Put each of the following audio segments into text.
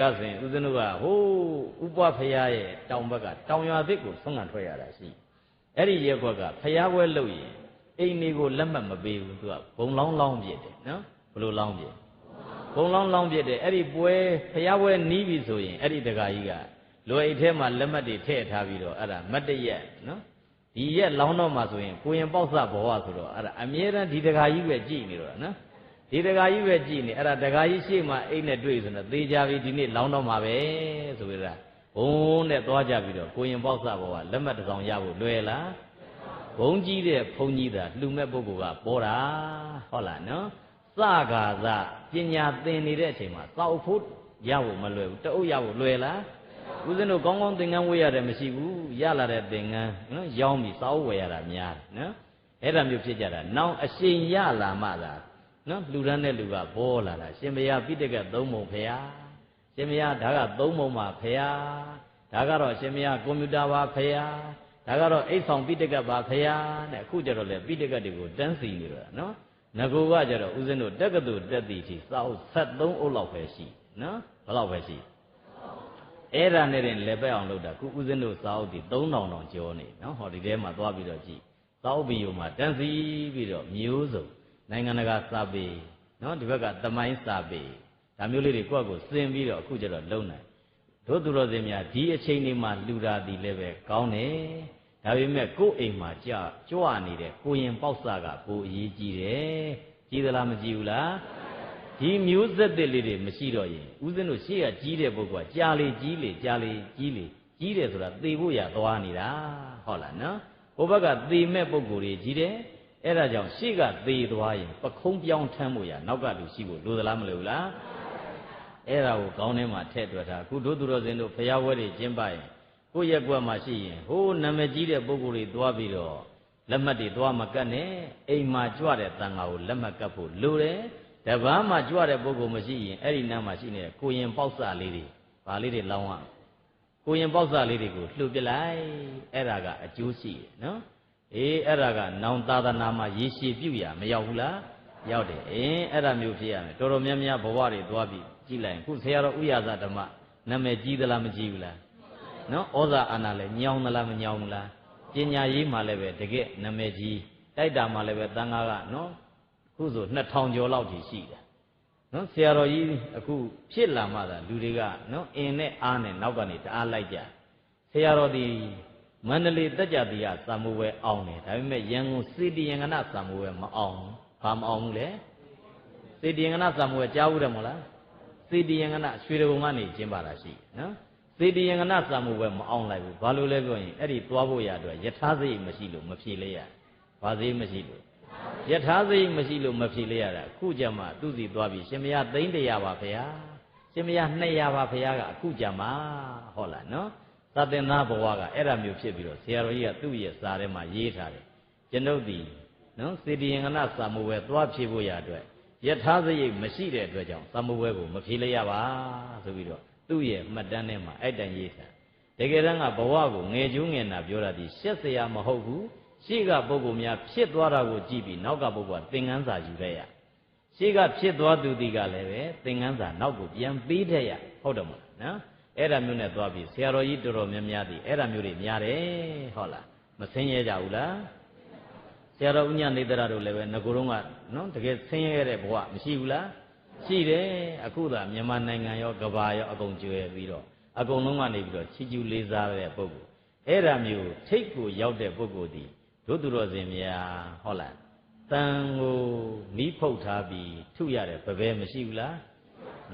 ကဆိုရင်ဦးဇင်းတို့ကဟိုးဥပဖရာရဲ့တောင်ဘက်ကတောင်ရွာသစ်ကိုဆုံးခံထွက်ရတာရှိအဲ့ဒီရက်ကွက်ကဖရာပွဲလုပ်ရင်အိမ်တွေကိုလက်မှတ်မပေးဘူးသူကဘုံလောင်းလောင်းပြစ်တယ်နော်ဘလို့လောင်းပြစ်ဘုံလောင်းလောင်းပြစ်တယ်အဲ့ဒီပွဲဖရာပွဲနီးပြီဆိုရင်အဲ့ဒီတကာကြီးကလွယ်အိတ်ထဲမှာလက်မှတ်တွေထည့်ထားပြီးတော့အဲ့ဒါမတ်တရက်နော်ဒီရက်လောင်းတော့မှဆိုရင်ကိုရင်ပေါက်စဘဝဆိုတော့အဲ့ဒါအမြဲတမ်းဒီတကာကြီးပဲကြည်နေတော့နော် ဒီတကာကြီးပဲကြည်နေအဲ့ဒါတကာကြီးရှေ့မှာအိတ်နဲ့တွေ့ဆိုတော့သေချာပြီဒီနေ့လောင်းတော့မှာပဲဆိုပြီးတော့ဘုံနဲ့သွားကြပြီးတော့ကိုရင်ပေါက်စဘဝလက်မှတ်တစ်စောင်ရဖို့လွယ်လားဘုံကြီးတဲ့ဘုံကြီးတာလှူမဲ့ပုဂ္ဂိုလ်ကပေါ်တာဟုတ်လားနော်စကာသပညာသင်နေတဲ့အချိန်မှာစောက်ဖို့ရဖို့မလွယ်ဘူးတအုပ်ရဖို့လွယ်လားဦးဇင်းတို့ကောင်းကောင်းသင်္ကန်းဝေးရတယ်မရှိဘူးရလာတဲ့သင်္ကန်းနော်ရောင်းပြီးစောက်ဝယ်ရတာများတယ်နော်အဲ့ဒါမျိုးဖြစ်ကြတာနောက်အရှင်ရလာမှသာ နော်လူရမ်းတဲ့လူကပေါ်လာတာရှင်ဘုရားပိဋကတ်သုံးပုံဖရာရှင်ဘုရားဒါကသုံးပုံပါဖရာဒါကတော့ရှင်ဘုရားကွန်ပျူတာပါဖရာဒါကတော့အိတ်ဆောင်ပိဋကတ်ပါဖရာတဲ့အခုကျတော့လေပိဋကတ်တွေကိုတန်းစီနေတော့နော်ငကူကကျတော့ဦးဇင်းတို့တက္ကသိုလ်တက်တီချီစောက်73အုပ်လောက်ပဲရှိနော်ဘယ်လောက်ပဲရှိအဲ့ဒါနဲ့တင်လေပဲအောင်လုပ်တာခုဦးဇင်းတို့စာအုပ်ဒီ3000တောင်ကျော်နေနော်ဟောဒီထဲမှာသွားပြီးတော့ကြည့်စာအုပ်ဘီယိုမှာတန်းစီပြီးတော့မျိုးစုံ နိုင်ငံတကာစာပေနော်ဒီဘက်ကသမိုင်းစာပေဒါမျိုးလေးတွေကိုယ့်ကိုစင်ပြီးတော့အခုကျတော့လုံနိုင်တို့သူတော်စင်များဒီအချိန်လေးမှာလှူတာဒီလည်းပဲကောင်းတယ်ဒါပေမဲ့ကိုယ့်အိမ်မှာကြကြွနေတဲ့ကိုရင်ပေါက်စကကိုအရေးကြီးတယ်ကြီးသလားမကြီးဘူးလားဒီမျိုးဆက်တဲ့လေးတွေမရှိတော့ရင်ဦးဇင်းတို့ရှေ့ကကြီးတဲ့ပုဂ္ဂိုလ်ကကြာလေကြီးလေကြာလေကြီးလေကြီးတယ်ဆိုတာသေဖို့ရသွားနေတာဟုတ်လားနော်ဟိုဘက်ကသေမဲ့ပုဂ္ဂိုလ်တွေကြီးတယ် အဲ့ဒါကြောင့်ရှေ့ကသေသွားရင်ပခုံးပြောင်းထမ်းဖို့ရနောက်ကလူရှိဖို့လိုသလားမလိုဘူးလားအဲ့ဒါကိုခေါင်းထဲမှာထည့်တွက်ထားအခုတို့သူတော်စင်တို့ဖျားဝဲတွေကျင်းပရင်ကိုယ့်ရက်ကွက်မှာရှိရင်ဟိုးနာမည်ကြီးတဲ့ပုဂ္ဂိုလ်တွေသွားပြီးတော့လက်မှတ်တွေသွားမကတ်နဲ့အိမ်မှာကြွတဲ့တန်ဃာကိုလက်မှတ်ကတ်ဖို့လိုတယ်တပားမှာကြွတဲ့ပုဂ္ဂိုလ်မရှိရင်အဲ့ဒီနားမှာရှိနေတဲ့ကိုရင်ပေါက်စလေးတွေဗာလေးတွေလောင်းရကိုရင်ပေါက်စလေးတွေကိုလှုပ်ပြလိုက်အဲ့ဒါကအကျိုးရှိတယ်နော် အေးအဲ့ဒါကနောင်သာသနာမှာရေရှည်ပြုရမရောက်ဘူးလားရောက်တယ်အင်းအဲ့ဒါမျိုးဖြစ်ရမယ်တော်တော်များများဘဝတွေသွားပြီးကြည့်လိုက်ခုဆရာတော်ဥရဇဓမ္မနာမည်ကြီးသလားမကြီးဘူးလားနော်ဩဇာအာဏာလည်းညောင်းသလားမညောင်းဘူးလားပညာရေးမှာလည်းပဲတကယ်နာမည်ကြီးတိုက်တာမှာလည်းပဲတန်ခါကနော်ခုဆို2000ကျော်လောက်ကြီးရှိတယ်နော်ဆရာတော်ကြီးအခုဖြစ်လာမှသာလူတွေကနော်အင်းနဲ့အားနဲ့နောက်ကနေတအားလိုက်ကြဆရာတော်ဒီ မန္တလေးတက်ကြတိယသံမိုးဝဲအောင်တယ်ဒါပေမဲ့ရန်ကုန်စေတီယင်္ဂနာသံမိုးဝဲမအောင်ဘာမအောင်ဘူးလဲစေတီယင်္ဂနာသံမိုးဝဲကြားဘူးတယ်မို့လားစေတီယင်္ဂနာရွှေတကုံကနေကျင်းပါတာရှိနော်စေတီယင်္ဂနာသံမိုးဝဲမအောင်လိုက်ဘူးဘာလို့လဲပြောရင်အဲ့ဒီသွားဖို့ရအတွက်ယထာစိတ်မရှိလို့မဖြေလဲရဘာစိတ်မရှိလို့ယထာစိတ်မရှိလို့မဖြေလဲရတာအခုကြမှာသူစီသွားပြီရှင်မရသိန်း100ပါဗျာရှင်မရ200ပါဗျာကအခုကြမှာဟုတ်လားနော် သတ္တင်သားဘဝကအဲ့ဒါမျိုးဖြစ်ပြီးတော့ဆရာတော်ကြီးကသူ့ရဲ့စာထဲမှာရေးထားတယ်ကျွန်ုပ်ဒီနော်စေတီယင်္ဂနာစာမိုးဝဲသွားဖြေဖို့ရအတွက်ယထာစရိတ်မရှိတဲ့အတွက်ကြောင့်စာမိုးဝဲကိုမဖြေလိုက်ရပါဆိုပြီးတော့သူ့ရဲ့မှတ်တမ်းထဲမှာအဲ့တိုင်ရေးထားတကယ်တမ်းကဘဝကိုငယ်ကျူးငယ်နာပြောတာဒီရှက်စရာမဟုတ်ဘူးရှေ့ကပုဂ္ဂိုလ်များဖြစ်သွားတာကိုကြည့်ပြီးနောက်ကပုဂ္ဂိုလ်ကသင်္ကန်းစာယူရရရှေ့ကဖြစ်သွားသူဒီကလည်းပဲသင်္ကန်းစာနောက်ကိုပြန်ပေးထက်ရဟုတ်တယ်မဟုတ်နော် အဲ့ဒါမျိုးနဲ့သွားပြီးဆရာတော်ကြီးတော်တော်များများဒီအဲ့ဒါမျိုးတွေများတယ်ဟုတ်လားမဆင်းရဲကြဘူးလားဆရာတော်ဥညနေတရတို့လည်းပဲငကိုတုံးကနော်တကယ်ဆင်းရဲတဲ့ဘဝမရှိဘူးလားရှိတယ်အခုသာမြန်မာနိုင်ငံရောကဘာရောအကုန်ကျွဲပြီးတော့အကုန်လုံးကနေပြီးတော့ချီကျူးလေးစားတဲ့ပုဂ္ဂိုလ်အဲ့ဒါမျိုးထိတ်ကိုရောက်တဲ့ပုဂ္ဂိုလ်ဒီတို့သူတော်စင်များဟုတ်လားတန်ကိုမိဖုတ်ထားပြီးထုရတဲ့ပပဲမရှိဘူးလား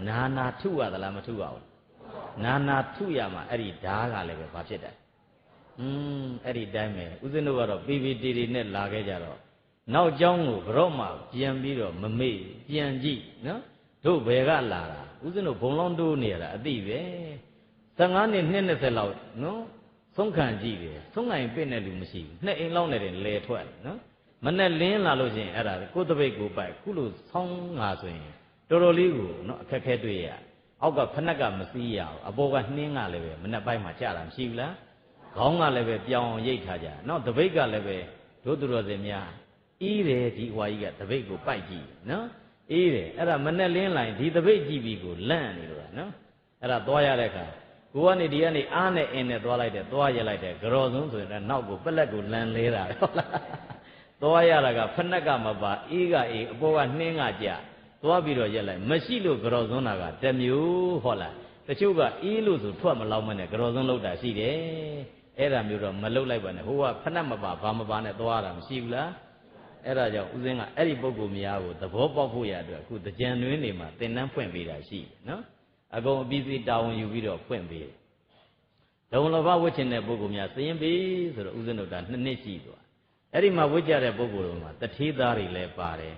နာနာထုရသလားမထုရဘူး နာနာထုရမှာအဲ့ဒီဓာကလည်းပဲဘာဖြစ်တယ်อืมအဲ့ဒီတိုင်းပဲဥစဉ်တို့ကတော့ပီပီတီတီနဲ့လာခဲ့ကြတော့နောက်ကျောင်းကိုဘရော့မှပြန်ပြီးတော့မမေ့ပြန်ကြည့်နော်တို့ဘယ်ကလာတာဥစဉ်တို့ဘုံလုံးတိုးနေရတာအတိပဲ15နှစ်နှစ်20လောက်နော်ဆုံးခံကြည့်တယ်ဆုံးခံပြည့်နေလူမရှိဘူးနှစ်အိမ်လောက်နဲ့တင်လဲထွက်နော်မနဲ့လင်းလာလို့ရှိရင်အဲ့ဒါကိုယ်တပိတ်ကိုပိုက်ခုလိုဆောင်းငါဆိုရင်တော်တော်လေးကိုနော်အခက်ခဲတွေ့ရတယ် အောက်ကဖက်နှက်ကမစည်းရအောင်အပေါ်ကနှင်းကလည်းပဲမနဲ့ပိုင်းမှာကြာတာမရှိဘူးလားခေါင်းကလည်းပဲပြောင်းအောင်ရိတ်ထားကြနော်တပိတ်ကလည်းပဲတို့သူတော်စင်များအီးတယ်ဒီဟွာကြီးကတပိတ်ကိုပိုက်ကြည့်နော်အေးတယ်အဲ့ဒါမနဲ့လင်းလိုက်ဒီတပိတ်ကြည့်ပြီးကိုလန့်နေလို့နော်အဲ့ဒါသွားရတဲ့အခါကိုကနေဒီကနေအားနဲ့အင်းနဲ့သွားလိုက်တယ်သွားရလိုက်တယ်ကြော်စုံဆိုရင်လည်းနောက်ကိုပလက်ကိုလန်လဲတာဟုတ်လားသွားရတာကဖက်နှက်ကမပါအေးကအေးအပေါ်ကနှင်းကကြ သွားပြီးတော့ရက်လိုက်မရှိလို့ကြော်စုံတာကတစ်မျိုးဟုတ်လားတချို့ကအေးလို့ဆိုထွက်မလောက်မနဲ့ကြော်စုံလောက်တာရှိတယ်အဲ့ဒါမျိုးတော့မလုတ်လိုက်ပါနဲ့ဟိုကဖက်နှက်မပါဘာမပါနဲ့သွားတာမရှိဘူးလားအဲ့ဒါကြောင့်ဦးစင်းကအဲ့ဒီပုံကိုများကိုသဘောပေါက်ဖို့ရအတွက်အခုတကြံတွင်းနေမှာသင်တန်းဖွင့်ပေးတာရှိတယ်နော်အကုန်အပြီးစီတာဝန်ယူပြီးတော့ဖွင့်ပေးတယ်ဒုံလဘဝှချင်တဲ့ပုဂ္ဂိုလ်များသင်ပေးဆိုတော့ဦးဇင်းတို့ကနှစ်နှစ်ရှိသွားအဲ့ဒီမှာဝှကြတဲ့ပုဂ္ဂိုလ်တို့မှာတထေးသားတွေလည်းပါတယ်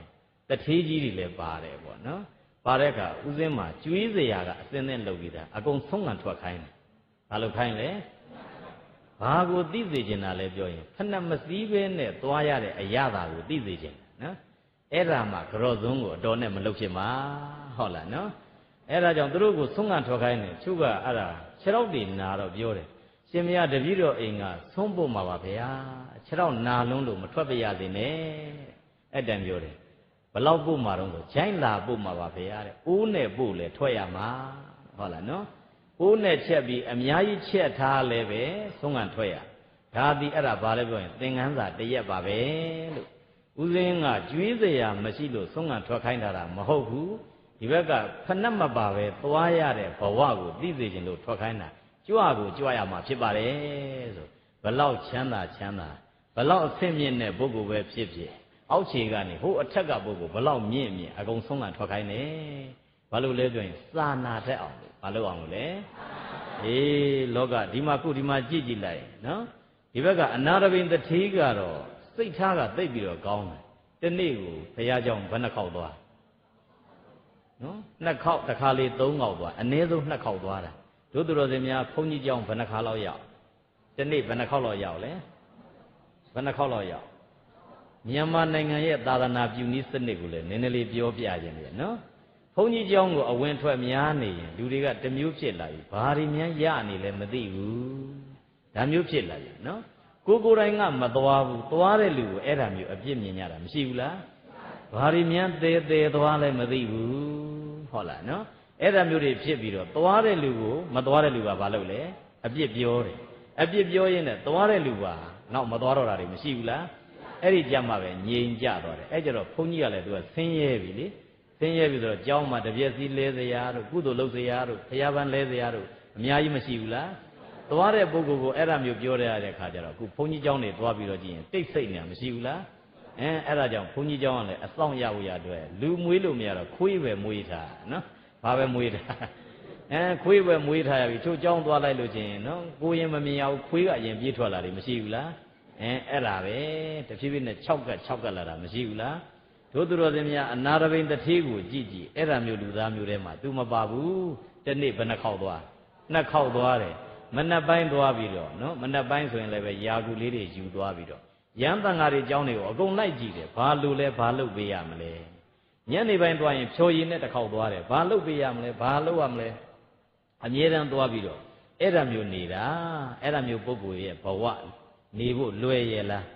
တထေးကြီးတွေလည်းပါတယ်ပေါ့နော်ပါတဲ့အခါဦးဇင်းမှာကျွေးစရာကအစင်းသင်းလုပ်ပြီးသားအကုန်ဆုံးခံထွက်ခိုင်းတယ်ဘာလို့ခိုင်းလဲဘာကိုသိစေချင်တာလဲပြောရင်ဖဏမစည်းပဲနဲ့သွားရတဲ့အရာသာကိုသိစေချင်တယ်နော်အဲ့ဒါမှကြော့စုံကိုအတော်နဲ့မလုပ်ဖြစ်မှာဟုတ်လားနော်အဲ့ဒါကြောင့်သူတို့ကိုဆုံးခံထွက်ခိုင်းတယ်သူကအဲ့ဒါခြေတော့တွေနာတော့ပြောတယ်ရှင်မရတပည့်တော်အိမ်ကဆုံးဖို့မှာပါဗျာခြေတော့နာလုံးလို့မထွက်ပြရသေးနဲ့အဲ့တန်ပြောတယ်ဘ လောက်ပို့မှာတော့ဆိုဂျိုင်းလာပို့မှာပါဗျာတဲ့အိုးနဲ့ပို့လဲထွက်ရမှာဟုတ်လားနော်အိုးနဲ့ချက်ပြီးအများကြီးချက်ထားလဲပဲဆုံးခံထွက်ရဒါဒီအဲ့ဒါဘာလဲပြောရင်သင်္ကန်းစာတရက်ပါပဲလို့ဦးစင်းကကျွေးစရာမရှိလို့ဆုံးခံထွက်ခိုင်းတာမဟုတ်ဘူးဒီဘက်ကဖဏတ်မပါပဲသွားရတဲ့ဘဝကိုသိစေခြင်းလို့ထွက်ခိုင်းတာကြွကိုကြွရမှာဖြစ်ပါတယ်ဆိုဘလောက်ချမ်းသာချမ်းသာဘလောက်အဆင့်မြင့်တဲ့ပုဂ္ဂိုလ်ပဲဖြစ်ဖြစ် အောက်ခြေကနေဟိုအထက်ကပုဂ္ဂိုလ်ဘလောက်မြင့်မြင့်အကုန်ဆုံးခံထွက်ခိုင်းတယ်ဘာလို့လဲဆိုရင်စာနာတတ်အောင်လို့ဘာလို့အောင်လို့လဲအေးလောကဒီမှာခုဒီမှာကြည့်ကြည့်လိုက်နော်ဒီဘက်ကအနာရဘိန်တထေးကတော့စိတ်ထားကသိပ်ပြီးတော့ကောင်းတယ်တနေ့ကိုဘုရားကြောင့်ဘယ်နှခေါက်သွားနော်နှစ်ခေါက်တစ်ခါလေးသုံးခေါက်သွားအနည်းဆုံးနှစ်ခေါက်သွားတာတို့သူတော်စင်များဘုန်းကြီးကြောင့်ဘယ်နှခါလောက်ရောက်တနေ့ဘယ်နှခေါက်လောက်ရောက်လဲဘယ်နှခေါက်လောက်ရောက် မြန်မာနိုင်ငံရဲ့သာသနာပြုနည်းစနစ်ကိုလည်းနည်းနည်းလေးပြောပြခြင်းလေနော်ဘုန်းကြီးကျောင်းကိုအဝင်ထွက်များနေရင်လူတွေကတမျိုးဖြစ်လာပြီဘာတွေများရနေလဲမသိဘူးဒါမျိုးဖြစ်လာပြီနော်ကိုကိုယ်တိုင်ကမသွားဘူးသွားတဲ့လူကိုအဲ့ဒါမျိုးအပြစ်မြင်ကြတာမရှိဘူးလားဘာတွေများသေးသေးသွားလဲမသိဘူးဟုတ်လားနော်အဲ့ဒါမျိုးတွေဖြစ်ပြီးတော့သွားတဲ့လူကိုမသွားတဲ့လူကဘာလုပ်လဲအပြစ်ပြောတယ်အပြစ်ပြောရင်းနဲ့သွားတဲ့လူကနောက်မသွားတော့တာတွေမရှိဘူးလား အဲ့ဒီကြမှာပဲငြိမ်ကြသွားတယ်အဲ့ကြတော့ဘုန်းကြီးကလည်းသူကဆင်းရဲပြီလေဆင်းရဲပြီဆိုတော့ကျောင်းမှာတပြည့်စည်းလဲစရာတို့ကုသိုလ်လုပ်စရာတို့ဘုရားပန်းလဲစရာတို့အများကြီးမရှိဘူးလားသွားတဲ့ပုဂ္ဂိုလ်ကိုအဲ့ဒါမျိုးပြောရတဲ့အခါကျတော့အခုဘုန်းကြီးကျောင်းတွေသွားပြီးတော့ကြည့်ရင်တိတ်ဆိတ်နေမရှိဘူးလားအဲအဲ့ဒါကြောင့်ဘုန်းကြီးကျောင်းကလည်းအဆောင်ရဖို့ရအတွက်လူမွေးလို့မရတော့ခွေးပဲမွေးထားနော်ဘာပဲမွေးထားအဲခွေးပဲမွေးထားရပြီချို့ကျောင်းသွားလိုက်လို့ချင်းနော်ကိုရင်မမြင်ရဘူးခွေးကအရင်ပြေးထွက်လာတယ်မရှိဘူးလား အဲအဲ့ဒါပဲတဖြည်းဖြည်းနဲ့6ကတ်6ကတ်လာတာမရှိဘူးလားတို့သူတော်စင်များအနာရဘိန်တထေးကိုကြည့်ကြည့်အဲ့ဒါမျိုးလူသားမျိုးထဲမှာ तू မပါဘူးတနေ့ဘယ်နှခေါက်သွားနှစ်ခေါက်သွားတယ်မနှက်ပိုင်းသွားပြီးတော့နော်မနှက်ပိုင်းဆိုရင်လည်းပဲယာကူလေးတွေယူသွားပြီးတော့ရန်တန်ဃာတွေကြောင်းတွေကိုအကုန်လိုက်ကြည့်တယ်ဘာလို့လဲဘာလုပ်ပေးရမလဲညနေပိုင်းသွားရင်ဖြော်ရည်နဲ့တစ်ခေါက်သွားတယ်ဘာလုပ်ပေးရမလဲဘာလုပ်ရမလဲအမြဲတမ်းသွားပြီးတော့အဲ့ဒါမျိုးနေတာအဲ့ဒါမျိုးပုဂ္ဂိုလ်ရဲ့ဘဝ နေဖို့လွယ်ရဲ့လား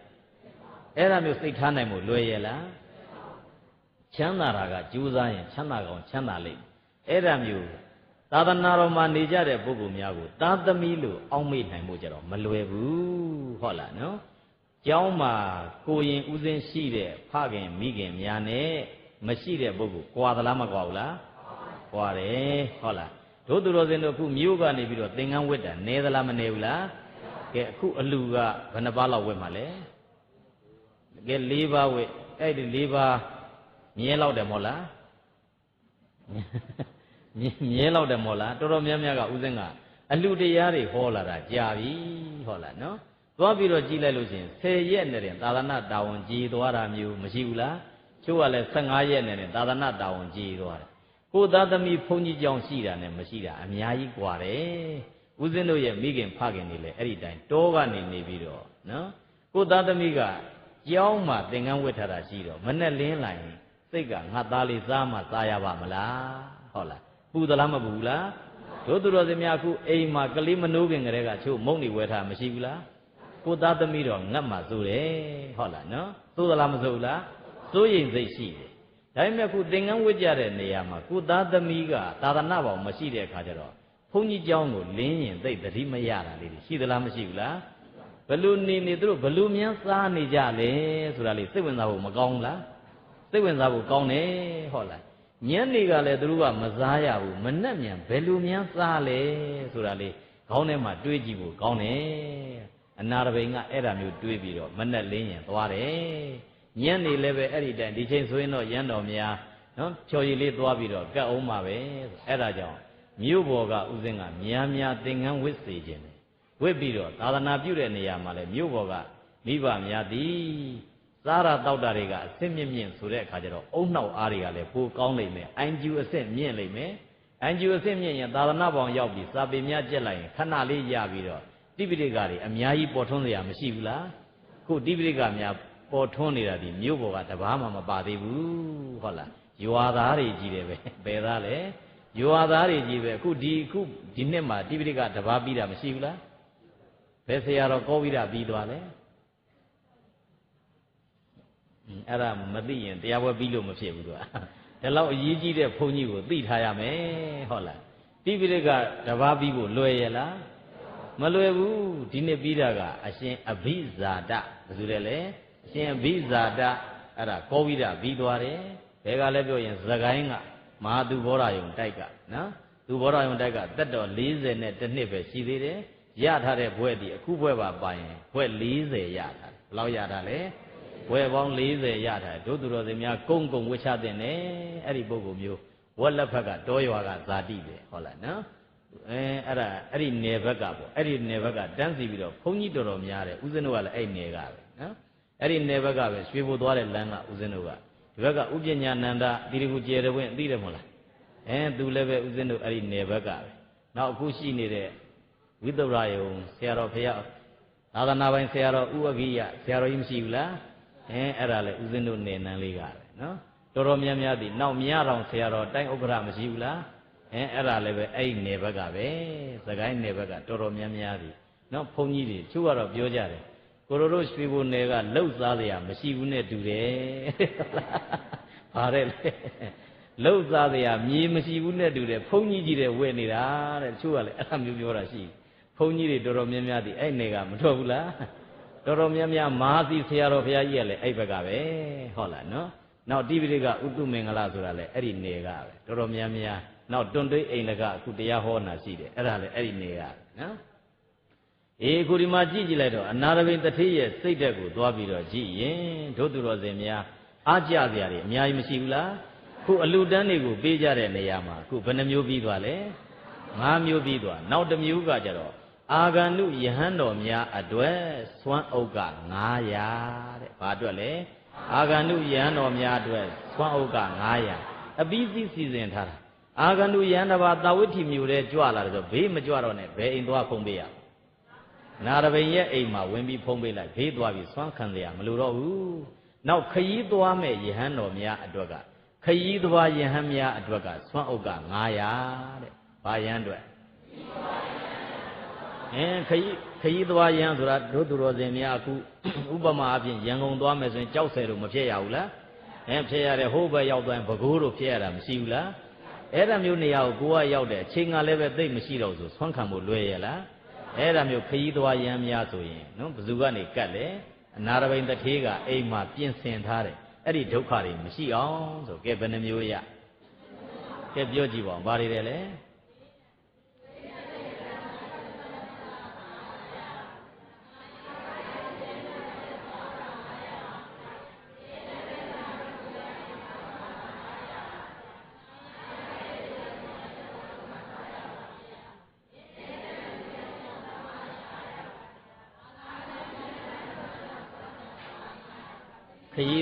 အဲ့ဒါမျိုးစိတ်ထားနိုင်ဖို့လွယ်ရဲ့လားချမ်းသာတာကကြိုးစားရင်ချမ်းသာကောင်ချမ်းသာလိမ့်အဲ့ဒါမျိုးသာသနာတော်မှာနေကြတဲ့ပုဂ္ဂိုလ်များကိုသာသမီလို့အောက်မေ့နိုင်ဖို့ကြတော့မလွယ်ဘူးဟုတ်လားနော်ကျောင်းမှာကိုရင်ဥစဉ်ရှိတဲ့ဖခင်မိခင်များနဲ့မရှိတဲ့ပုဂ္ဂိုလ်ကွာသလားမကွာဘူးလားကွာတယ်ဟုတ်လားတို့သူတော်စင်တို့အခုမြို့ကနေပြီးတော့သင်္ကန်းဝတ်တာနေသလားမနေဘူးလား ကဲအခုအလူကဘယ်နှပါးလောက်ဝတ်မှာလဲကဲ၄ပါးဝတ်အဲ့ဒီ၄ပါးမြဲလောက်တယ်မို့လားမြဲလောက်တယ်မို့လားတော်တော်များများကဥစဉ်ကအလူတရားတွေဟောလာတာကြာပြီဟောလားနော်သွားပြီးတော့ကြည့်လိုက်လို့ရှိရင်10ရက်နဲ့တင်သာသနာတာဝန်ကြီးသွားတာမျိုးမရှိဘူးလားချို့ကလည်း15ရက်နဲ့တင်သာသနာတာဝန်ကြီးသွားတယ်ကိုသားသမီးဘုန်းကြီးကြောင်ရှိတာနဲ့မရှိတာအများကြီးกว่าတယ် ဦးဇင်းတို့ရဲ့မိခင်ဖခင်တွေလည်းအဲ့ဒီတိုင်းတောကနေနေပြီးတော့နော်ကိုသားသမီးကကြောင်းမှာသင်္ကန်းဝတ်ထားတာရှိတော့မနဲ့လင်းလိုက်ရင်စိတ်ကငါသားလေးစားမှစားရပါမလားဟုတ်လားပူသလားမပူဘူးလားတို့သူတော်စင်များအခုအိမ်မှာကလေးမနိုးခင်ကလေးကချို့မုံနေဝဲထားမရှိဘူးလားကိုသားသမီးတော့ငတ်မှစိုးတယ်ဟုတ်လားနော်စိုးသလားမစိုးဘူးလားစိုးရင်စိတ်ရှိတယ်ဒါပေမဲ့ခုသင်္ကန်းဝတ်ကြတဲ့နေရာမှာကိုသားသမီးကသာသနာပေါင်းမရှိတဲ့အခါကျတော့ ဘုန်းကြီးเจ้าကိုလင်းရင်သိပ်သတိမရတာလေးတွေရှိသလားမရှိဘူးလားဘလို့နေနေသူတို့ဘလို့များစားနေကြလဲဆိုတာလေးစိတ်ဝင်စားဖို့မကောင်းဘူးလားစိတ်ဝင်စားဖို့ကောင်းတယ်ဟုတ်လားညနေကလည်းသူတို့ကမစားရဘူးမနှက်မြန်ဘယ်လိုများစားလဲဆိုတာလေးခေါင်းထဲမှာတွေးကြည့်ဖို့ကောင်းတယ်အနာရဘိန်ကအဲ့ဒါမျိုးတွေးပြီးတော့မနှက်လင်းရင်သွားတယ်ညနေလည်းပဲအဲ့ဒီတိုင်ဒီချိန်ဆိုရင်တော့ရန်တော်များနော်ဖြော်ရည်လေးသွားပြီးတော့ကတ်အောင်ပါပဲအဲ့ဒါကြောင့် မြို့ပေါ်ကဥစဉ်ကများများသင်္ကန်းဝစ်စေခြင်းတယ်ဝစ်ပြီးတော့သာသနာပြုတဲ့နေရာမှာလည်းမြို့ပေါ်ကမိဘများသည်စားရတောက်တာတွေကအစစ်မြင့်မြင့်ဆိုတဲ့အခါကျတော့အုံနှောက်အားတွေကလည်းပိုကောင်းလိမ့်မယ်အန်ဂျူအစစ်မြင့်လိမ့်မယ်အန်ဂျူအစစ်မြင့်ရင်သာသနာပေါင်းရောက်ပြီးစာပေများကျက်လိုက်ရင်ခဏလေးရပြီးတော့တိပိဋကတွေအများကြီးပေါ်ထွန်းစရာမရှိဘူးလားခုတိပိဋကများပေါ်ထွန်းနေတာဒီမြို့ပေါ်ကတပားမှမပါသေးဘူးဟုတ်လားရွာသားတွေကြီးတယ်ပဲဘယ်သားလဲ ရွာသားတွေကြီးပဲအခုဒီအခုဒီနှစ်မှာတိပိဋကတပားပြီးတာမရှိဘူးလားဘယ်ဆရာတော်ကောပြီးတာပြီးသွားလဲအဲ့ဒါမသိရင်တရားပွဲပြီးလို့မဖြစ်ဘူးသူကဒီလောက်အရေးကြီးတဲ့ဘုန်းကြီးကိုသိထားရမယ်ဟုတ်လားတိပိဋကတပားပြီးဖို့လွယ်ရလားမလွယ်ဘူးဒီနေ့ပြီးတာကအရှင်အဘိဇာတဘယ်သူလဲလဲအရှင်အဘိဇာတအဲ့ဒါကောပြီးတာပြီးသွားတယ်ဘယ်ကလဲပြောရင်သခိုင်းက မဟာသူဘောရယုံတိုက်ကနော်သူဘောရယုံတိုက်ကတက်တော်40နဲ့တစ်နှစ်ပဲရှိသေးတယ်ရထားတဲ့ဘွဲ့ဒီအခုဘွဲ့ပါပါရင်ဘွဲ့40ရထားတယ်ဘယ်လောက်ရတာလဲဘွဲ့ပေါင်း40ရထားတယ်တို့သူတော်စင်များကုန်းကုန်းဝှချတဲ့နဲ့အဲ့ဒီပုဂ္ဂိုလ်မျိုးဝက်လက်ဖက်ကတောရွာကဇာတိပဲဟုတ်လားနော်အဲအဲ့ဒါအဲ့ဒီနယ်ဘက်ကပေါ့အဲ့ဒီနယ်ဘက်ကတန်းစီပြီးတော့ဘုန်းကြီးတော်တော်များတယ်ဦးဇင်းတို့ကလည်းအဲ့နယ်ကပဲနော်အဲ့ဒီနယ်ဘက်ကပဲရွှေဘိုသွားတဲ့လမ်းကဦးဇင်းတို့က ဒီဘက်ကဥပညာနန္ဒတိရကုကျေရဝင်းသိတယ်မဟုတ်လားအဲသူလည်းပဲဦးဇင်းတို့အဲ့ဒီနယ်ဘက်ကပဲနောက်အခုရှိနေတဲ့ဝိသုရယုံဆရာတော်ဖရာသာသနာပိုင်ဆရာတော်ဥဝဂိယဆရာတော်ကြီးမရှိဘူးလားအဲအဲ့ဒါလည်းဦးဇင်းတို့နေနန်းလေးကပဲနော်တော်တော်များများဒီနောက်မြတော်ဆရာတော်တိုင်းဥက္ကရာမရှိဘူးလားအဲအဲ့ဒါလည်းပဲအဲ့ဒီနယ်ဘက်ကပဲသခိုင်းနယ်ဘက်ကတော်တော်များများဒီနော်ဘုန်းကြီးတွေသူကတော့ပြောကြတယ် ကိုရိုတို့ရွှေဘုံနယ်ကလှုပ်စားစရာမရှိဘူးနဲ့တူတယ်။ဘာတဲ့လဲ။လှုပ်စားစရာမြေမရှိဘူးနဲ့တူတယ်။ဘုန်းကြီးကြီးတွေဝဲနေတာတဲ့။သူကလည်းအဲ့လိုမျိုးပြောတာရှိ။ဘုန်းကြီးတွေတော်တော်များများဒီအဲ့နယ်ကမထွက်ဘူးလား။တော်တော်များများမဟာသီဆရာတော်ဘုရားကြီးကလည်းအဲ့ဘက်ကပဲ။ဟုတ်လားနော်။နောက်တိပိဋကဥတုမင်္ဂလာဆိုတာလည်းအဲ့ဒီနယ်ကပဲ။တော်တော်များများနောက်တွန်တွေးအိမ်တကအခုတရားဟောနာရှိတယ်။အဲ့ဒါလည်းအဲ့ဒီနယ်ကနော်။ အေးခုဒီမှာကြည့်ကြည့်လိုက်တော့အနာရဘိန်တထေးရဲ့စိတ်ဓာတ်ကိုသွားပြီးတော့ကြည့်ရင်တို့သူတော်စင်များအားကြစရာတွေအများကြီးမရှိဘူးလားခုအလူတန်းတွေကိုပေးကြတဲ့နေရာမှာခုဘယ်နှမျိုးပြီးသွားလဲ၅မျိုးပြီးသွားနောက်တစ်မျိုးကကြတော့အာဂန္ဓုယဟန်တော်များအတွက်စွမ်းအုပ်က900တဲ့ဘာအတွက်လဲအာဂန္ဓုယဟန်တော်များအတွက်စွမ်းအုပ်က900အပြီးစီးစီစဉ်ထားတာအာဂန္ဓုယဟန်တစ်ပါးတာဝိထီမျိုးတဲ့ကြွလာတယ်ဆိုဘေးမကြွတော့နဲ့ဘယ်အိမ်သွားဖုံးပေးရ နာရဘိန်ရဲ့အိမ်မှာဝင်ပြီးဖုံးပေးလိုက်ဘေးသွားပြီးစွမ်းခံရမလို့တော့ဘူးနောက်ခရီးသွားမဲ့ယဟန်တော်များအတွက်ကခရီးသွားယဟန်များအတွက်ကစွမ်းအုပ်က900တဲ့ဘာယဟန်အတွက်အင်းခရီးခရီးသွားယဟန်ဆိုတာတို့သူတော်စင်များအခုဥပမာအပြင်ရန်ကုန်သွားမယ်ဆိုရင်ကြောက်ဆယ်လို့မဖြစ်ရဘူးလားအဲဖြစ်ရတယ်ဟိုးဘက်ရောက်သွားရင်ဘကိုးတို့ဖြစ်ရတာမရှိဘူးလားအဲ့ဒါမျိုးနေရာကိုကိုကရောက်တယ်အချိန်ကလည်းပဲသိပ်မရှိတော့ဆိုဆွမ်းခံဖို့လွယ်ရလား အဲ့ဒါမျိုးခရီးသွားရမ်းများဆိုရင်နော်ဘယ်သူကနေကတ်လဲအနာရဘိန်တထေးကအိမ်မှာပြင်ဆင်ထားတယ်အဲ့ဒီဒုက္ခတွေမရှိအောင်ဆိုကဲဘယ်နှမျိုးရကဲပြောကြည့်ပါဦးဘာတွေလဲ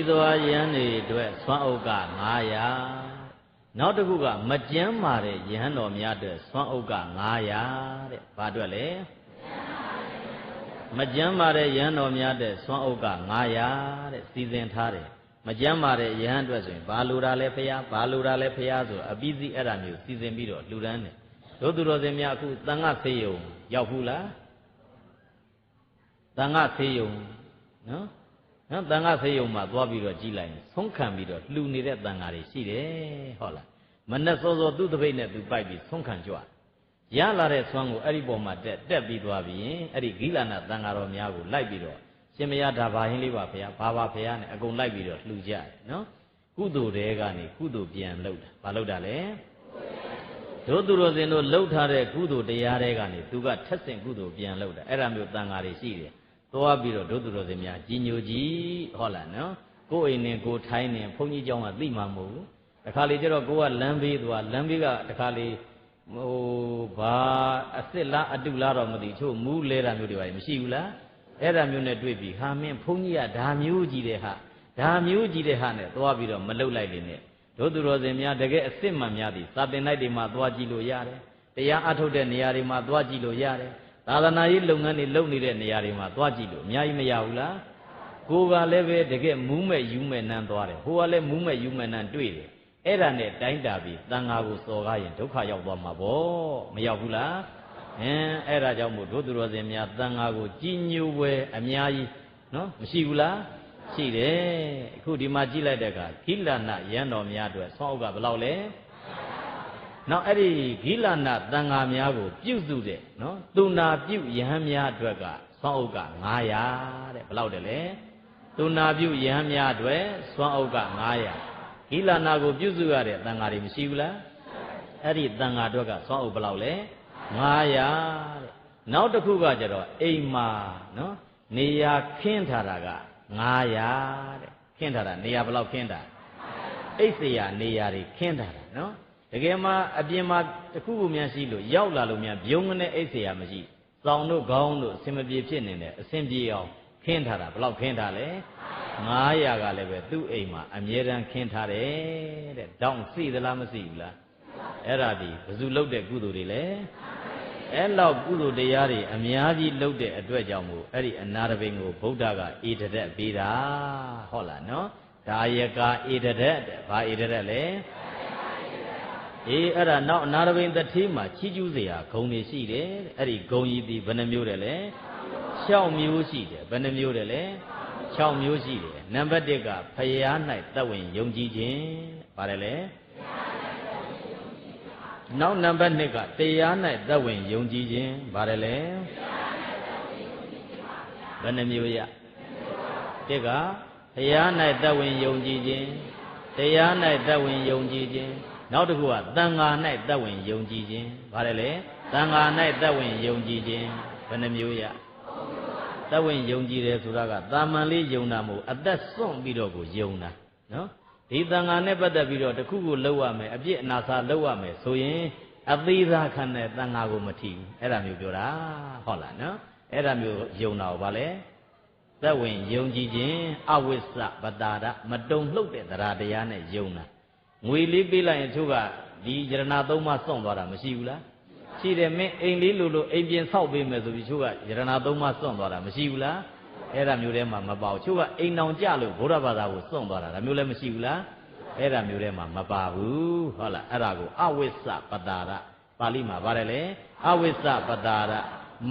သွားရန်တွေအတွက်ဆွမ်းအုပ်က900နောက်တစ်ခုကမကြမ်းမာတဲ့ယဟန်တော်များအတွက်ဆွမ်းအုပ်က900တဲ့ဘာအတွက်လဲမကြမ်းမာတဲ့ယဟန်တော်များအတွက်ဆွမ်းအုပ်က900တဲ့စီစဉ်ထားတယ်မကြမ်းမာတဲ့ယဟန်အတွက်ဆိုရင်ဘာလိုတာလဲဖရားဘာလိုတာလဲဖရားဆိုအပြီးစီးအဲ့ဒါမျိုးစီစဉ်ပြီးတော့လှူဒန်းတယ်တို့သူတော်စင်များအခုတန်ခဆေးယုံရောက်ဘူးလားတန်ခဆေးယုံနော် နော်တန်ခါဖေးယုံမှာသွားပြီးတော့ကြည်လိုက်ရင်ဆုံးခံပြီးတော့လှူနေတဲ့တန်ခါတွေရှိတယ်ဟုတ်လားမနဲ့စောစောသူ့တပိတ်နဲ့သူပိုက်ပြီးဆုံးခံကြွရလာတဲ့ဆွမ်းကိုအဲ့ဒီပေါ်မှာတက်တက်ပြီးသွားပြီးရင်အဲ့ဒီဂိလနာတန်ဃာတော်များကိုလိုက်ပြီးတော့ရှင်မရဒါဘာဟင်းလေးပါဖေဘာပါဖေနဲ့အကုန်လိုက်ပြီးတော့လှူကြတယ်နော်ကုသိုလ်တဲကနေကုသိုလ်ပြန်လှုပ်တာဘာလှုပ်တာလဲတို့သူတော်စင်တို့လှုပ်ထားတဲ့ကုသိုလ်တရားတွေကနေသူကထက်ဆင့်ကုသိုလ်ပြန်လှုပ်တာအဲ့ဒါမျိုးတန်ဃာတွေရှိတယ် သွားပြီးတော့တို့သူတော်စင်များကြီးညိုကြီးဟောလားနော်ကိုယ်အိမ်နဲ့ကိုယ်ထိုင်းနေဘုန်းကြီးเจ้าကသိမှာမဟုတ်ဘူးတခါလေကျတော့ကိုကလမ်းဘေးသွားလမ်းဘေးကတခါလေဟိုဘာအစ်စ်လားအတုလားတော့မသိချို့မူးလဲတာမျိုးတွေပါမရှိဘူးလားအဲ့ဒါမျိုးနဲ့တွေ့ပြီဟာမင်းဘုန်းကြီးကဒါမျိုးကြီးတဲ့ဟာဒါမျိုးကြီးတဲ့ဟာနဲ့သွားပြီးတော့မလုတ်လိုက်လေနဲ့တို့သူတော်စင်များတကယ်အစ်စ်မှန်များသည်စာသင်လိုက်တွေမှာသွားကြည့်လို့ရတယ်တရားအထုတ်တဲ့နေရာတွေမှာသွားကြည့်လို့ရတယ် သာသနာရေးလုပ်ငန်းတွေလုပ်နေတဲ့နေရာတွေမှာသွားကြည့်လို့အများကြီးမရဘူးလားကိုကလည်းပဲတကယ်မူးမဲ့ယူမဲ့နန်းသွားတယ်ဟိုကလည်းမူးမဲ့ယူမဲ့နန်းတွေ့တယ်အဲ့ဒါနဲ့တိုင်းတာပြီးတန်ဃာကိုစော်ကားရင်ဒုက္ခရောက်သွားမှာပေါ့မရောက်ဘူးလားအင်းအဲ့ဒါကြောင့်မို့တို့သူတော်စင်များတန်ဃာကိုကြီးညိုပွဲအများကြီးနော်မရှိဘူးလားရှိတယ်အခုဒီမှာကြည့်လိုက်တဲ့အခါခိလနာရန်တော်များအတွက်ဆောင်းအုပ်ကဘယ်လောက်လဲ နောက်အဲ့ဒီဂိလနာတန်ဃာများကို ပြုစုတဲ့နော်သူနာပြုယဟန်များအတွက်ကဆောင်းအုပ်က900တဲ့ဘယ်လောက်တယ်လဲသူနာပြုယဟန်များအတွက်ဆောင်းအုပ်က900ဂိလနာကိုပြုစုရတဲ့တန်ဃာတွေမရှိဘူးလားအဲ့ဒီတန်ဃာအတွက်ကစောင်းအုပ်ဘယ်လောက်လဲ900တဲ့နောက်တစ်ခုကကြတော့အိမ်မှာနော်နေရာခင်းထားတာက900တဲ့ခင်းထားတာနေရာဘယ်လောက်ခင်းတာအိတ်စရာနေရာတွေခင်းထားတာနော် တကယ်မှအပြင်မှာတခုခုများရှိလို့ရောက်လာလို့များပြုံးကနေအိတ်စရာမရှိစောင်းတို့ခေါင်းတို့အစင်မပြေဖြစ်နေတယ်အစင်ပြေအောင်ခင်းထားတာဘယ်လောက်ခင်းထားလဲ900ကလည်းပဲသူ့အိမ်မှာအမြဲတမ်းခင်းထားတယ်တဲ့တောင်းစီသလားမစီဘူးလားအဲ့ဒါဒီဘယ်သူလုပ်တဲ့ကုသိုလ်တွေလဲအဲ့လောက်ကုသိုလ်တရားတွေအများကြီးလုပ်တဲ့အတွက်ကြောင့်မို့အဲ့ဒီအနာရဘိန်ကိုဗုဒ္ဓကအေတရက်ပေးတာဟုတ်လားနော်ဒါယကာအေတရက်တဲ့ဘာအေတရက်လဲ အေးအဲ့ဒါနောက်အနာရဘိန်တထီးမှာချီးကျူးစရာဂုံတွေရှိတယ်အဲ့ဒီဂုံကြီးဒီဘယ်နှမျိုးတယ်လဲ6မျိုးရှိတယ်ဘယ်နှမျိုးတယ်လဲ6မျိုးရှိတယ်နံပါတ်1ကဖရာ၌တတ်ဝင်ယုံကြည်ခြင်းပါတယ်လေနောက်နံပါတ်2ကတရား၌တတ်ဝင်ယုံကြည်ခြင်းပါတယ်လေဘယ်နှမျိုးရတစ်ကဖရာ၌တတ်ဝင်ယုံကြည်ခြင်းတရား၌တတ်ဝင်ယုံကြည်ခြင်း နောက်တစ်ခုကတန်ဃာ၌သက်ဝင်ယုံကြည်ခြင်းပါတယ်လေတန်ဃာ၌သက်ဝင်ယုံကြည်ခြင်းဘယ်နှမျိုးရသက်ဝင်ယုံကြည်တယ်ဆိုတာကတာမန်လေးယုံတာမဟုတ်အသက်စွန့်ပြီးတော့ကိုယုံတာနော်ဒီတန်ဃာနဲ့ပတ်သက်ပြီးတော့တခုခုလောက်ရမယ်အပြစ်အနာစာလောက်ရမယ်ဆိုရင်အသေးသားခံတဲ့တန်ဃာကိုမထီဘူးအဲ့ဒါမျိုးပြောတာဟုတ်လားနော်အဲ့ဒါမျိုးယုံတာကိုဗာလဲသက်ဝင်ယုံကြည်ခြင်းအဝိစ္စပတာရမတုံလှုပ်တဲ့တရားတရားနဲ့ယုံတာ ငွေလေးပေးလိုက်ရင်သူကဒီယရဏသုံးပါးစွန့်သွားတာမရှိဘူးလားရှိတယ်မင်းအိမ်လေးလိုလိုအိမ်ပြင်ဆောက်ပေးမယ်ဆိုပြီးသူကယရဏသုံးပါးစွန့်သွားတာမရှိဘူးလားအဲ့ဒါမျိုးထဲမှာမပါဘူးသူကအိမ်အောင်ကြလို့ဘုရားဘာသာကိုစွန့်သွားတာဒါမျိုးလည်းမရှိဘူးလားအဲ့ဒါမျိုးထဲမှာမပါဘူးဟုတ်လားအဲ့ဒါကိုအဝိစ္စပတာရပါဠိမှာပါတယ်လေအဝိစ္စပတာရ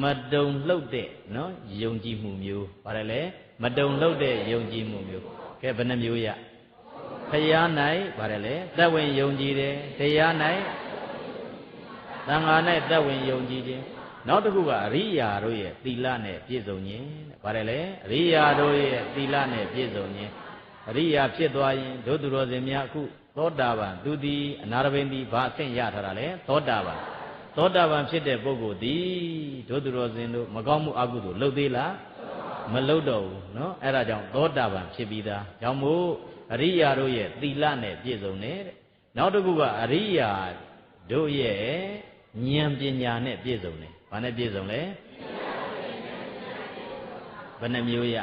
မတုံလှုပ်တဲ့နော်ယုံကြည်မှုမျိုးပါတယ်လေမတုံလှုပ်တဲ့ယုံကြည်မှုမျိုးကဲဘယ်နှမျိုးရ ဖယား၌ပါတယ်လေသက်ဝင်ယုံကြည်တယ်တရား၌သံဃာ၌သက်ဝင်ယုံကြည်ခြင်းနောက်တစ်ခုကအရိယာတို့ရဲ့သီလနဲ့ပြည့်စုံခြင်းတဲ့ပါတယ်လေအရိယာတို့ရဲ့သီလနဲ့ပြည့်စုံခြင်းအရိယာဖြစ်သွားရင်ဒုသူတော်စင်များအခုသောတာပန်သူသည်အနာရဘိန်သည်ဘာအဆင့်ရထားတာလဲသောတာပန်သောတာပန်ဖြစ်တဲ့ပုဂ္ဂိုလ်သည်ဒုသူတော်စင်တို့မကောင်းမှုအကုသို့လုပ်သေးလားမလုပ်တော့ဘူးเนาะအဲ့ဒါကြောင့်သောတာပန်ဖြစ်ပြီးသားကြောင့်မို့ အရိယာတို့ရဲ့သီလနဲ့ပြည့်စုံတယ်တဲ့နောက်တစ်ခုကအရိယာတို့ရဲ့ဉာဏ်ပညာနဲ့ပြည့်စုံတယ်ဘာနဲ့ပြည့်စုံလဲဘယ်နှမျိုးရ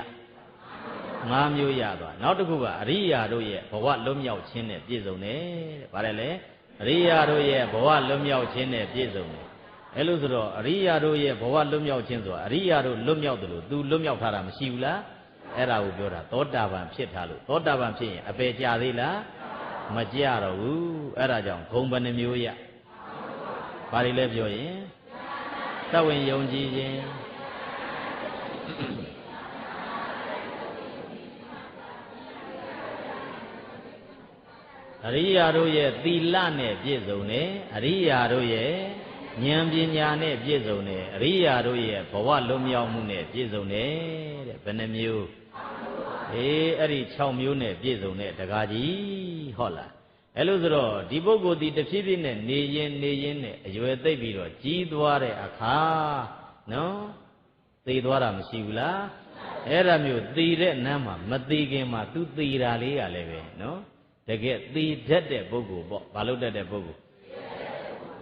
၅မျိုးရသွားနောက်တစ်ခုကအရိယာတို့ရဲ့ဘဝလွတ်မြောက်ခြင်းနဲ့ပြည့်စုံတယ်တဲ့ဘာလဲလဲအရိယာတို့ရဲ့ဘဝလွတ်မြောက်ခြင်းနဲ့ပြည့်စုံတယ်အဲလို့ဆိုတော့အရိယာတို့ရဲ့ဘဝလွတ်မြောက်ခြင်းဆိုတာအရိယာတို့လွတ်မြောက်တယ်လို့ तू လွတ်မြောက်ထားတာမရှိဘူးလား အဲ့ဒါကိုပြောတာသောတာပန်ဖြစ်ထားလို့သောတာပန်ဖြစ်ရင်အပေကြသေးလားမကြတော့ဘူးအဲ့ဒါကြောင့်ဂုံဘယ်နှမျိုးရဘာတွေလဲပြောရင်သဝဝင်ယုံကြည်ခြင်းအရိယာတို့ရဲ့သီလနဲ့ပြည့်စုံတယ်အရိယာတို့ရဲ့ ဉာဏ်ပညာနဲ့ပြည့်စုံတယ်အရိယာတို့ရဲ့ဘဝလွတ်မြောက်မှုနဲ့ပြည့်စုံတယ်တဲ့ဘယ်နှမျိုးအေးအဲ့ဒီ6မျိုးနဲ့ပြည့်စုံတဲ့တကားကြီးဟုတ်လားအဲ့လိုဆိုတော့ဒီပုဂ္ဂိုလ်ဒီတဖြည်းဖြည်းနဲ့နေရင်နေရင်နဲ့အရွယ်သိပ်ပြီးတော့ကြီးသွားတဲ့အခါနော်သိသွားတာမရှိဘူးလားအဲ့ဒါမျိုးသိတဲ့နမ်းမှာမသိခင်မှာ तू သိတာလေးကလည်းပဲနော်တကယ်သိတတ်တဲ့ပုဂ္ဂိုလ်ပေါ့ဘာလို့တတ်တဲ့ပုဂ္ဂိုလ်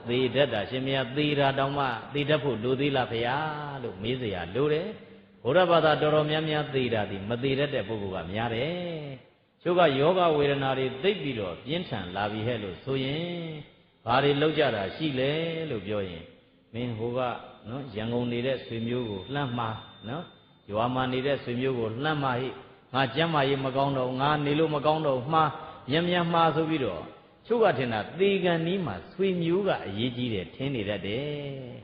သေတတ်တာရှင်မယားသေတာတောင်မှသေတတ်ဖို့လိုသေးလားဗျာလို့မေးเสียလိုတယ်ဘုရားဘာသာတော်တော်များများသေတာဒီမသေတတ်တဲ့ပုဂ္ဂိုလ်ကများတယ်ကျုပ်ကယောဂဝေဒနာတွေသိပ်ပြီးတော့ပြင်းထန်လာပြီဟဲ့လို့ဆိုရင်ဘာတွေလောက်ကြတာရှိလဲလို့ပြောရင်မင်းဟိုကနော်ရန်ကုန်နေတဲ့ဆွေမျိုးကိုလှမ်းမှားနော်ရွာမှာနေတဲ့ဆွေမျိုးကိုလှမ်းမှားဟိငါကြမ်းမာရေးမကောင်းတော့ငါနေလို့မကောင်းတော့မှားမြန်မြန်မှားဆိုပြီးတော့ ချုပ်ကထင်တာသေကံနီးမှာဆွေမျိုးကအရေးကြီးတယ်ထင်နေတတ်တယ်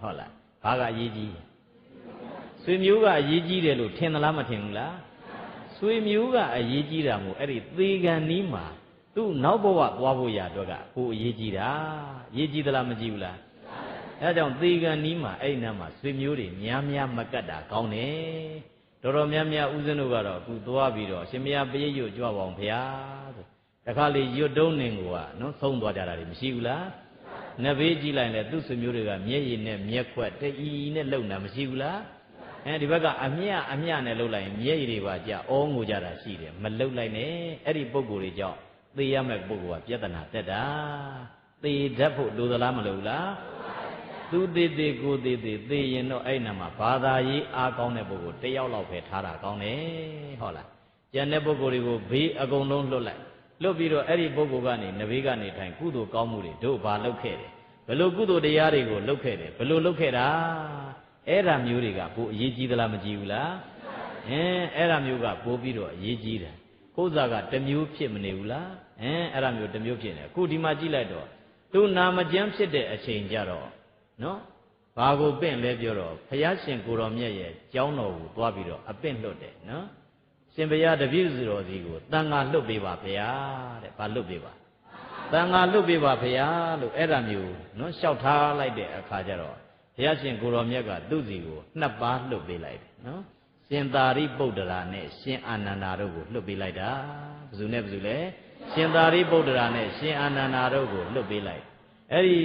ဟုတ်လားဘာကအရေးကြီးဆွေမျိုးကအရေးကြီးတယ်လို့ထင်သလားမထင်ဘူးလားဆွေမျိုးကအရေးကြီးတာမို့အဲ့ဒီသေကံနီးမှာသူ့နောက်ဘဝသွားဖို့ရတော့ကကိုအရေးကြီးတာအရေးကြီးသလားမကြည့်ဘူးလားအဲဒါကြောင့်သေကံနီးမှာအဲ့ဒီနားမှာဆွေမျိုးတွေများများမကတ်တာကောင်းတယ်တော်တော်များများဦးဇင်းတို့ကတော့အခုသွားပြီးတော့ရှင်မယားပရိတ်ရွတ်ကြွပါအောင်ဗျာဆို တခါလေရွတ်တုံးနေကိုကနော်သုံးသွားကြတာတွေမရှိဘူးလားနဘေးကြည့်လိုက်လေသူ့ဆွေမျိုးတွေကမျက်ရည်နဲ့မျက်ခွက်တအီနဲ့လုံတာမရှိဘူးလားအဲဒီဘက်ကအမြအမြနဲ့လှုပ်လိုက်ရင်မျက်ရည်တွေပါကြအောငိုကြတာရှိတယ်မလှုပ်လိုက်နဲ့အဲ့ဒီပုံကိုယ်တွေကြောင့်သေရမဲ့ပုံကပြဿနာတက်တာသေတတ်ဖို့လိုသလားမလိုဘူးလားသူသေးသေးကိုသေးသေးသေရင်တော့အဲ့နာမှာဘာသာရေးအားကောင်းတဲ့ပုဂ္ဂိုလ်တယောက်လောက်ပဲထားတာကောင်းတယ်ဟုတ်လားကျန်တဲ့ပုဂ္ဂိုလ်တွေကိုဘေးအကုန်လုံးလွတ်လိုက် လွတ်ပြီးတော့အဲ့ဒီပုဂ္ဂိုလ်ကနေနဘေးကနေထိုင်ကုသိုလ်ကောင်းမှုတွေတို့ဘာလုပ်ခဲ့တယ်ဘယ်လိုကုသိုလ်တရားတွေကိုလုပ်ခဲ့တယ်ဘယ်လိုလုပ်ခဲ့တာအဲ့ဒါမျိုးတွေကပိုအရေးကြီးသလားမကြီးဘူးလားအင်းအဲ့ဒါမျိုးကပိုပြီးတော့အရေးကြီးတယ်ကိုယ်စားကတစ်မျိုးဖြစ်မနေဘူးလားအင်းအဲ့ဒါမျိုးတစ်မျိုးဖြစ်နေအခုဒီမှာကြည့်လိုက်တော့သူနာမကျမ်းဖြစ်တဲ့အချိန်ကြတော့နော်ဘာကိုပင့်လဲပြောတော့ဘုရားရှင်ကိုတော်မြတ်ရဲ့ကျောင်းတော်ကိုသွားပြီးတော့အပင့်လွတ်တယ်နော် ရှင်ဘုရားတပည့်စုတော်စီကိုတန်ဃာလွတ်ပေးပါဘုရားတဲ့ဘာလွတ်ပေးပါတန်ဃာလွတ်ပေးပါဘုရားလို့အဲ့ဒါမျိုးနော်လျှောက်ထားလိုက်တဲ့အခါကျတော့ဘုရားရှင်ကိုတော်မြတ်ကသူ့စီကိုနှစ်ပါးလွတ်ပေးလိုက်တယ်နော်ရှင်သာရိပုတ္တရာနဲ့ရှင်အာနန္ဒာတို့ကိုလွတ်ပေးလိုက်တာဘယ်သူနဲ့ဘယ်သူလဲရှင်သာရိပုတ္တရာနဲ့ရှင်အာနန္ဒာတို့ကိုလွတ်ပေးလိုက်အဲ့ဒီ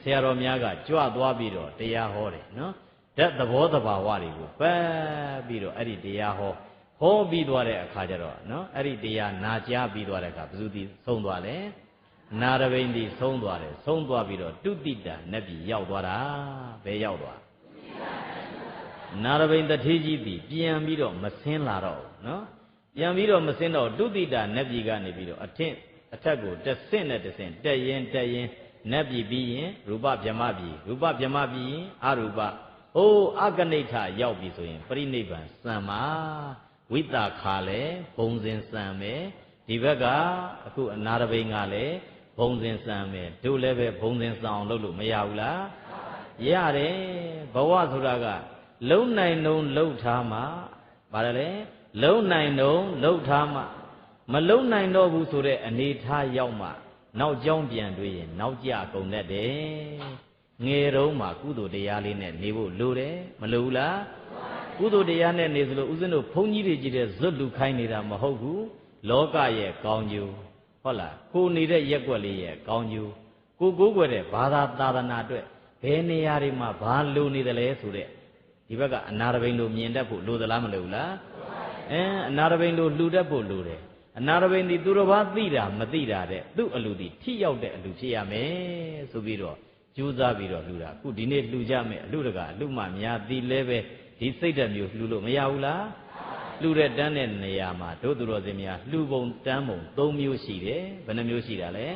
ဆရာတော်များကကြွသွားပြီးတော့တရားဟောတယ်နော်ဓာတ်သဘောတဘာဝတွေကိုပတ်ပြီးတော့အဲ့ဒီတရားဟော ဟောပြီးသွားတဲ့အခါကျတော့နော်အဲ့ဒီတရားနာကြားပြီးသွားတဲ့အခါဘယ်သူဒီဆုံးသွားလဲနာရဘိန်ဒီဆုံးသွားတယ်ဆုံးသွားပြီးတော့တုတိတံနတ်ပြည်ရောက်သွားတာဘယ်ရောက်သွားနာရဘိန်တထေးကြီးသည်ပြန်ပြီးတော့မဆင်းလာတော့ဘူးနော်ပြန်ပြီးတော့မဆင်းတော့တုတိတနတ်ပြည်ကနေပြီးတော့အထင့်အထက်ကိုတဆင့်နဲ့တဆင့်တက်ရင်တက်ရင်နတ်ပြည်ပြီးရင်ရူပဗြဟ္မပြည်ရူပဗြဟ္မပြည်ရင်အရူပဟိုးအကနိဋ္ဌရောက်ပြီဆိုရင်ပရိနိဗ္ဗာန်စံမှာ ဝိတာခါလဲဘုံစင်စံမယ်ဒီဘက်ကအခုအနာရဘိန်ကလည်းဘုံစင်စံမယ်တို့လည်းပဲဘုံစင်စံအောင်လုပ်လို့မရဘူးလားရတယ်ဘဝဆိုတာကလုံနိုင်နှုံလှုပ်ထားမှဗါတယ်လေလုံနိုင်နှုံလှုပ်ထားမှမလုံနိုင်တော့ဘူးဆိုတဲ့အနေထားရောက်မှနောက်ကြောင်းပြန်တွေးရင်နောက်ကြကုန်တတ်တယ်ငယ်တုန်းမှာကုသိုလ်တရားလေးနဲ့နေဖို့လိုတယ်မလိုဘူးလား ကုသိုလ်တရားနဲ့နေစလို့ဦးဇင်းတို့ဘုန်းကြီးတွေကြည့်တဲ့ဇွတ်လူခိုင်းနေတာမဟုတ်ဘူးလောကရဲ့ကောင်းကျိုးဟုတ်လားကိုနေတဲ့ရက်ွက်လေးရဲ့ကောင်းကျိုးကိုကိုးကွယ်တဲ့ဘာသာသာသနာအတွက်ဘယ်နေရာတွေမှာဘာလိုနေတယ်လဲဆိုတဲ့ဒီဘက်ကအနာရဘိန်လိုမြင်တတ်ဖို့လိုသလားမလိုဘူးလားအဲအနာရဘိန်လိုလှူတတ်ဖို့လိုတယ်အနာရဘိန်ဒီသူတော်ဘာသိတာမသိတာတဲ့သူ့အလူဒီထိရောက်တဲ့အလူဖြစ်ရမယ်ဆိုပြီးတော့ကြိုးစားပြီးတော့လှူတာအခုဒီနေ့လှူကြမယ်အလူတကအလူမှများသိလဲပဲ ဒီစိတ်ဓာတ်မျိုးလှူလို့မရဘူးလားလှူတဲ့တန်းတဲ့နေရာမှာတို့သူတော်စင်များလှူပုံတန်းပုံ၃မျိုးရှိတယ်ဘယ်နှမျိုးရှိတာလဲ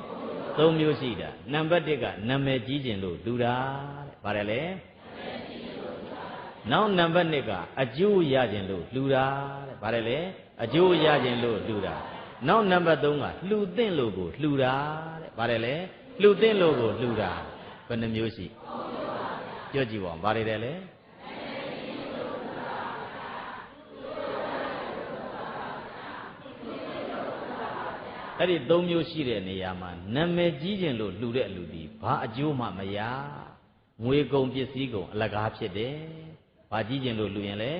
၃မျိုးရှိတာနံပါတ်၁ကနာမည်ကြီးခြင်းလို့လှူတာတဲ့ဗါတယ်လေနောက်နံပါတ်2ကအကျိုးရခြင်းလို့လှူတာတဲ့ဗါတယ်လေအကျိုးရခြင်းလို့လှူတာနောက်နံပါတ်3ကလှူသင့်လို့ကိုလှူတာတဲ့ဗါတယ်လေလှူသင့်လို့ကိုလှူတာဘယ်နှမျိုးရှိပြောကြည့်ပါဦးဗါတယ်လေ အဲ့ဒီ၃မျိုးရှိတဲ့နေရာမှာနာမည်ကြီးခြင်းလို့လှူတဲ့အလူဒီဘာအကျိုးမှမရငွေကုန်ပစ္စည်းကုန်အလကားဖြစ်တယ်ဘာကြီးကျင်လို့လူရင်လဲ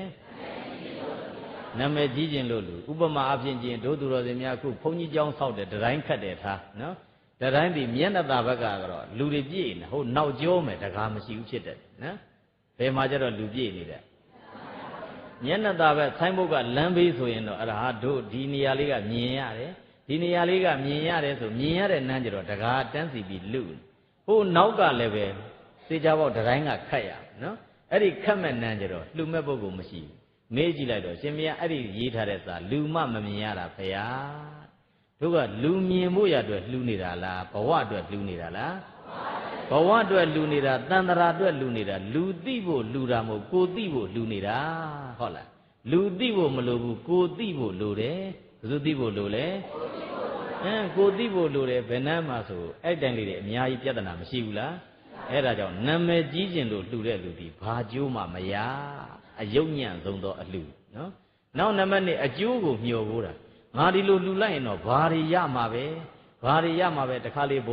နာမည်ကြီးကျင်လို့လူဥပမာအဖြစ်ချင်းတို့သူတော်စင်များအခုဘုန်းကြီးကျောင်းဆောက်တယ်တတိုင်းခတ်တယ်ထားနော်တတိုင်းဒီမျက်နှာသာဘက်ကတော့လူတွေပြည့်နေဟုတ်နောက်ကျောမယ်တကားမရှိဘူးဖြစ်တယ်နော်ဘယ်မှာကျတော့လူပြည့်နေတယ်မျက်နှာသာဘက်ဆိုင်းဘုတ်ကလမ်းဘေးဆိုရင်တော့အဲ့ဒါဟာတို့ဒီနေရာလေးကမြင်ရတယ် ဒီနေရာလေးကမြင်ရတယ်ဆိုမြင်ရတဲ့နန်းကျတော့တကားတန်းစီပြီးလူဟိုနောက်ကလည်းပဲစေချပေါက်တတိုင်းကခတ်ရနော်အဲ့ဒီခတ်မဲ့နန်းကျတော့လှူမဲ့ပုဂ္ဂိုလ်မရှိဘူးမေးကြည့်လိုက်တော့ရှင်မင်းအဲ့ဒီရေးထားတဲ့စာလူမမမြင်ရတာဖရာတို့ကလူမြင်ဖို့ရအတွက်လှူနေတာလားဘဝအတွက်လှူနေတာလားဘဝအတွက်လှူနေတာတန်တရာအတွက်လှူနေတာလူသိဖို့လှူတာမဟုတ်ကိုသိဖို့လှူနေတာဟုတ်လားလူသိဖို့မလိုဘူးကိုသိဖို့လိုတယ် ဘယ်သူသိဖို့လိုလဲအင်းကိုသိဖို့လိုတယ်ဘယ်နှမ်းမှာဆိုအဲ့တိုင်လေးတွေအများကြီးပြဿနာမရှိဘူးလားအဲ့ဒါကြောင့်နာမည်ကြီးခြင်းလို့လှူတဲ့လူဒီဘာကျိုးမှမရအယုတ်ညံ့ဆုံးသောအလှနော်နောက်နံပါတ်2အကျိုးကိုမျှော်ဖို့တာငါဒီလိုလှူလိုက်ရင်တော့ဘာတွေရမှာပဲဘာတွေရမှာပဲတခါလေဘုံ